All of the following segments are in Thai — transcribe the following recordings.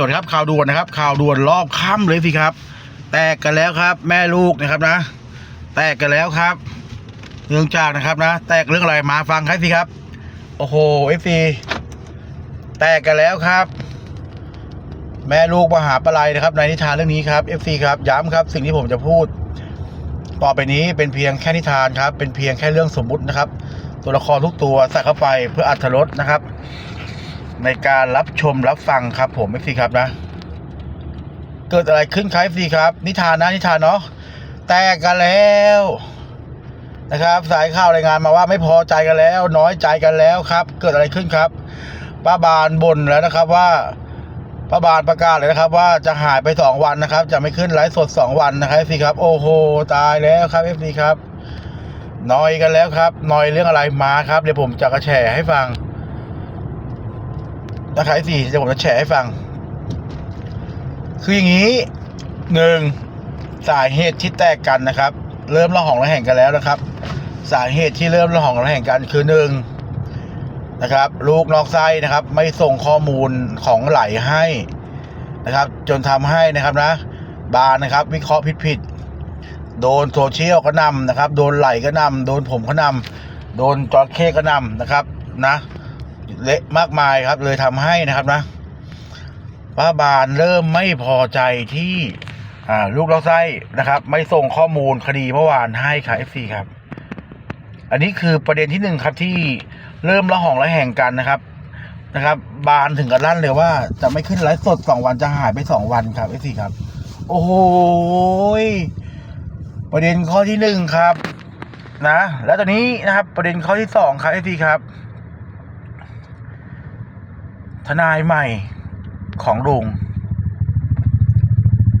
สวัสดีครับข่าวด่วนนะครับ ข่าวด่วนรอบค่ำเลยสิครับ แตกกันแล้วครับ แม่ลูกนะครับนะ แตกกันแล้วครับเนื่องจากนะครับนะ แตกเรื่องอะไรมาฟังครับสิครับ โอ้โหเอฟซีแตกกันแล้วครับ แม่ลูกมหาปลายนะครับ ในนิทานเรื่องนี้ครับ FC ครับย้ำครับ สิ่งที่ผมจะพูด ต่อไปนี้เป็นเพียงแค่นิทานครับ เป็นเพียงแค่เรื่องสมมุตินะครับ ตัวละครทุกตัวใส่เข้าไปเพื่ออัธรสนะครับ ในการรับชมรับฟังครับผม FC ครับนะ เกิดอะไรขึ้นครับ FC ครับ นิทานนะนิทานเนาะแตกกันแล้วนะครับสายข่าวรายงานมาว่าไม่พอใจกันแล้ว น้อยใจกันแล้วครับ เกิดอะไรขึ้นครับป้าบานบ่นแล้วนะครับว่าป้าบานประกาศเลยนะครับ ว่าจะหายไปสองวันนะครับ จะไม่ขึ้นไลฟ์สดสองวันนะครับพี่ครับ โอ้โหตายแล้วครับเอฟซีครับน้อยกันแล้วครับน้อยเรื่องอะไรมาครับ เดี๋ยวผมจะกระแชร์ให้ฟัง นะครับสี่เดี๋ยวผมจะแชร์ให้ฟัง คืออย่างนี้หนึ่งสาเหตุที่แตกกันนะครับ เริ่มระหองระแหงกันแล้วนะครับ สาเหตุที่เริ่มระหองระแหงกันคือหนึ่งนะครับ ลูกนอกไส้นะครับ ไม่ส่งข้อมูลของไหลให้นะครับ จนทำให้นะครับนะ บานนะครับ วิเคราะห์ผิดผิดๆโดนโซเชียลก็นำนะครับ โดนไหลก็นำโดนผมก็นำโดนจอร์เคก็นำนะครับนะ เละมากมายครับ เลยทำให้นะครับนะป้าบานเริ่มไม่พอใจที่อ่าลูกนอกไส้นะครับ ไม่ส่งข้อมูลคดีเมื่อวานให้ค่ะ FC ครับ อันนี้คือประเด็นที่หนึ่งครับที่เริ่มละหองละแห่งกันนะครับนะครับ บานถึงกับลั่นเลยว่าจะไม่ขึ้นไลฟ์สดสองวันจะหายไปสองวันครับเอฟซีครับ โอ้โหยประเด็นข้อที่หนึ่งครับ นะ แล้วตอนนี้นะครับ ประเด็นข้อที่สองครับเอฟซีครับ ทนายใหม่ของลุง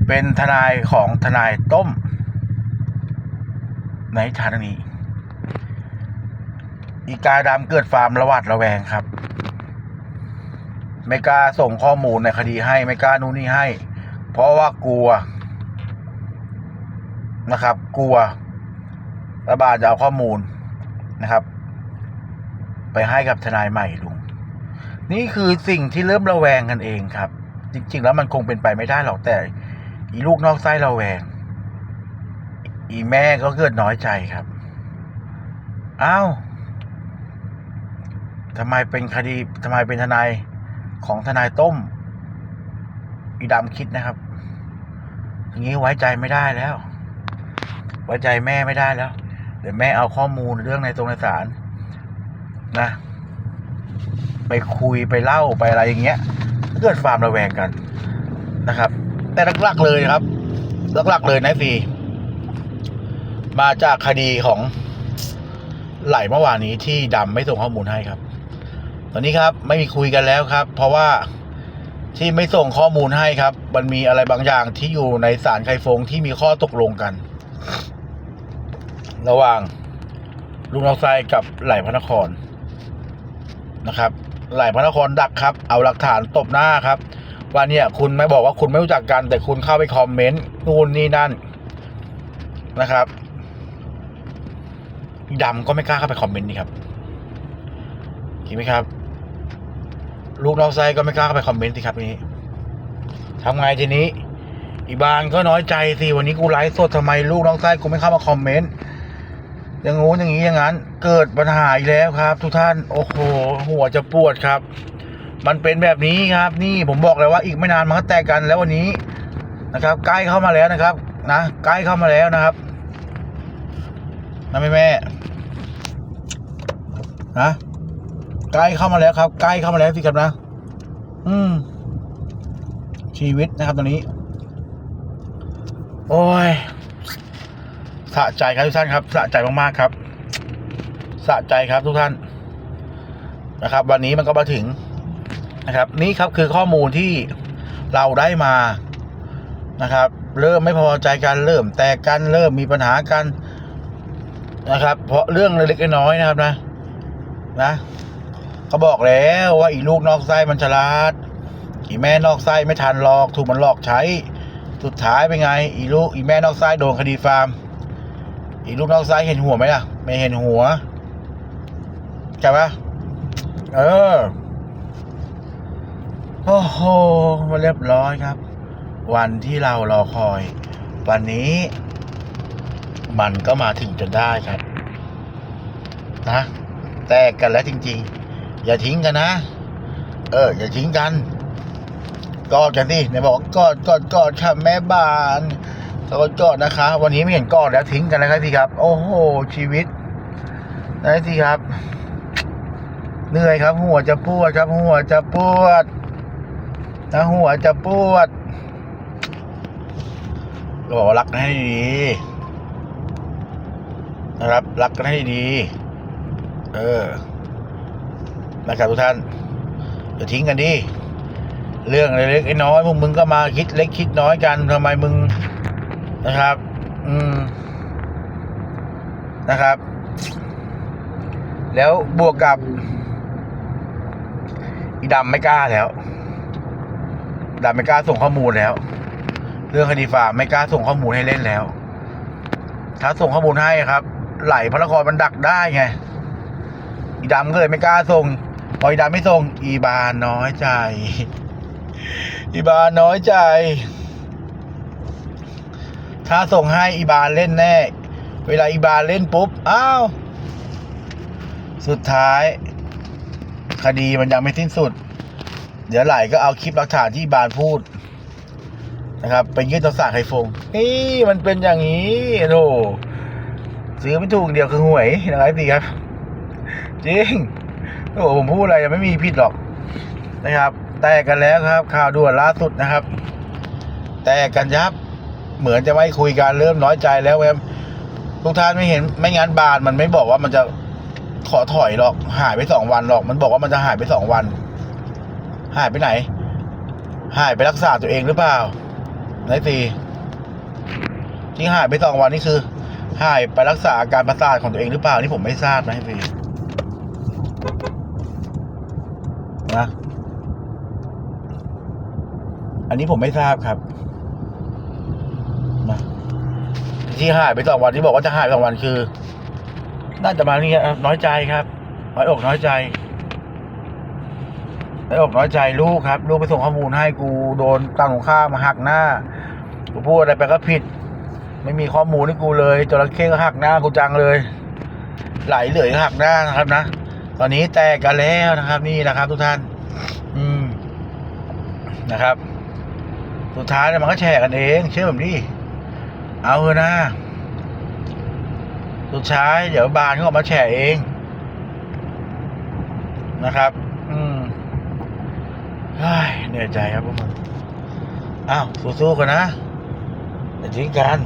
เป็นทนายของทนายต้ม ในฐานนี้ อีกาดำเกิดฟาร์มระหวาดระแวงครับ ไม่กล้าส่งข้อมูลในคดีให้ไม่กล้านู่นนี่ให้ เพราะว่ากลัวนะครับ กลัวรัฐบาลจะเอาข้อมูลนะครับ ไปให้กับทนายใหม่ลุง นี่คือสิ่งที่เริ่มระแวงกันเองครับ จริง ๆ แล้วมันคงเป็นไปไม่ได้หรอกแต่ อีลูกนอกไส้ระแวง อีแม่ก็เกิดน้อยใจครับอ้าวทำไมเป็นคดีทำไมเป็นทนายของทนายต้ม อีดำคิดนะครับอย่างนี้ไว้ใจไม่ได้แล้ว ไว้ใจแม่ไม่ได้แล้ว เดี๋ยวแม่เอาข้อมูลเรื่องในตรงในศาลนะ ไปคุยไปเล่าไปอะไรอย่างเงี้ยเกิดความระแวงกันนะครับ แต่หลักๆเลยครับหลักๆเลยนะฟีมาจากคดีของไหลเมื่อวานนี้ที่ดำไม่ส่งข้อมูลให้ครับ ตอนนี้ครับไม่มีคุยกันแล้วครับ เพราะว่าที่ไม่ส่งข้อมูลให้ครับ มันมีอะไรบางอย่างที่อยู่ในสารไคฟงที่มีข้อตกลงกัน ระหว่างลุงนอกไซกับไหลพระนครนะครับ ไหลพระนครดักครับ เอาหลักฐานตบหน้าครับ ว่าเนี่ยคุณไม่บอกว่าคุณไม่รู้จักกัน แต่คุณเข้าไปคอมเมนต์นู่นนี่นั่นนะครับดำก็ไม่กล้าเข้าไปคอมเมนต์นี่ครับเห็นไหมครับ ลูกนอกไซก็ไม่กล้าเข้าไปคอมเมนต์สิครับนี้ทำไงทีนี้ อีบานก็น้อยใจสิวันนี้กูไลฟ์สดทำไมลูกน้องไส้กูไม่เข้ามาคอมเมนต์ อย่างงู้นอย่างนี้อย่างนั้น เกิดปัญหาอีกแล้วครับ ทุกท่านโอ้โหหัวจะปวดครับ มันเป็นแบบนี้ครับ นี่ผมบอกเลยว่าอีกไม่นานมันก็แตกกันแล้ววันนี้นะครับ ใกล้เข้ามาแล้วนะครับ นะใกล้เข้ามาแล้วนะครับนะแม่แม่นะใกล้เข้ามาแล้วครับ ใกล้เข้ามาแล้วสิครับนะ อืม ชีวิตนะครับตอนนี้ โอ้ยะใจครับทุกท่านครับสะใจมากๆครับสะใจครับทุกท่านนะครับ วันนี้มันก็มาถึงนะครับ นี่ครับคือข้อมูลที่เราได้มานะครับ เริ่มไม่พอใจกันเริ่มแตกกันเริ่มมีปัญหากันนะครับ เพราะเรื่องเล็กๆน้อยๆนะครับนะนะเขาบอกแล้วว่าอีลูกนอกไส้มันฉลาด อีแม่นอกไส้ไม่ทันหลอก ถูกมันหลอกใช้ สุดท้ายเป็นไง อีลูกอีแม่นอกไส้โดนคดีฟาร์ม อีลูกนอกไส้เห็นหัวไหมล่ะ ไม่เห็นหัวใช่ปะเออ โอ้โหมาเรียบร้อยครับ วันที่เรารอคอย วันนี้ มันก็มาถึงจนได้ครับ นะ แตกกันแล้วจริง ๆ อย่าทิ้งกันนะ เออ อย่าทิ้งกันกอดกันสิไหนบอกกอดกอดกอดค่ะแม่บ้าน กอดกอดนะคะ วันนี้ไม่เห็นกอดแล้วทิ้งกันนะครับพี่ครับ โอ้โห ชีวิตนะสิครับ เหนื่อยครับ หัวจะปวดครับ หัวจะปวดนะหัวจะปวดก็บอกว่ารักกันให้ดีนะครับ รักกันให้ดี เออนะครับทุกท่านอย่าทิ้งกันดิเรื่องเล็กๆน้อยพวกมึงก็มาคิดเล็กคิดน้อยกันทำไมมึง นะครับ อืม นะครับ แล้วบวกกับ อีดำไม่กล้าแล้วดำไม่กล้าส่งข้อมูลแล้ว เรื่องคดีฟาร์มไม่กล้าส่งข้อมูลให้เล่นแล้ว ถ้าส่งข้อมูลให้ครับ ไหลพระนครมันดักได้ไง อีดำก็เลยไม่กล้าส่งพออีดำไม่ส่ง อีบานน้อยใจ อีบานน้อยใจ ถ้าส่งให้อีบานเล่นแน่ เวลาอีบานเล่นปุ๊บ อ้าว สุดท้าย คดีมันยังไม่สิ้นสุด เดี๋ยวไหลก็เอาคลิปหลักฐานที่บานพูด นะครับไปยื่นต่อศาลไฮฟงนี่มันเป็นอย่างนี้โธ่ซื้อไม่ถูกเดียวคือหวยนะครับดีครับ จริงโอ้ผมพูดอะไรยังไม่มีผิดหรอกนะครับ แตกกันแล้วครับ ข่าวด่วนล่าสุดนะครับ แตกกันยับ เหมือนจะไม่คุยกันเริ่มน้อยใจแล้วเว้ยทุกท่านไม่เห็นไม่งั้นบานมันไม่บอกว่ามันจะขอถอยหรอก หายไปสองวันหรอก มันบอกว่ามันจะหายไปสองวัน หายไปไหน หายไปรักษาตัวเองหรือเปล่าไหนตีที่หายไปสองวันนี่คือ หายไปรักษาอาการประสาทของตัวเองหรือเปล่านี่ผมไม่ทราบนะพี่นะอันนี้ผมไม่ทราบครับนะ ที่หายไปสองวันที่บอกว่าจะหายไปสองวันคือ น่าจะมาเนี่ยน้อยใจครับน้อยอกน้อยใจน้อยอกน้อยใจลูกครับลูกไปส่งข้อมูลให้กูโดนตังของข้ามาหักหน้ากูพูดอะไรไปก็ผิด ไม่มีข้อมูลให้กูเลยจระเข้ก็หักหน้ากูจังเลย ไหลเหลือยหักหน้านะครับนะตอนนี้แตกกันแล้วนะครับ นี่นะครับ ทุกท่าน อืมนะครับ สุดท้ายเนี่ยมันก็แชร์กันเอง เชื่อผมดิ เอาเนะ สุดท้าย เดี๋ยวบานเขาออกมาแฉเองนะครับ อืมเฮ้ยเหนื่อยใจครับพวกมึงอ้าวสู้ๆกันนะแต่ทิ้งกัน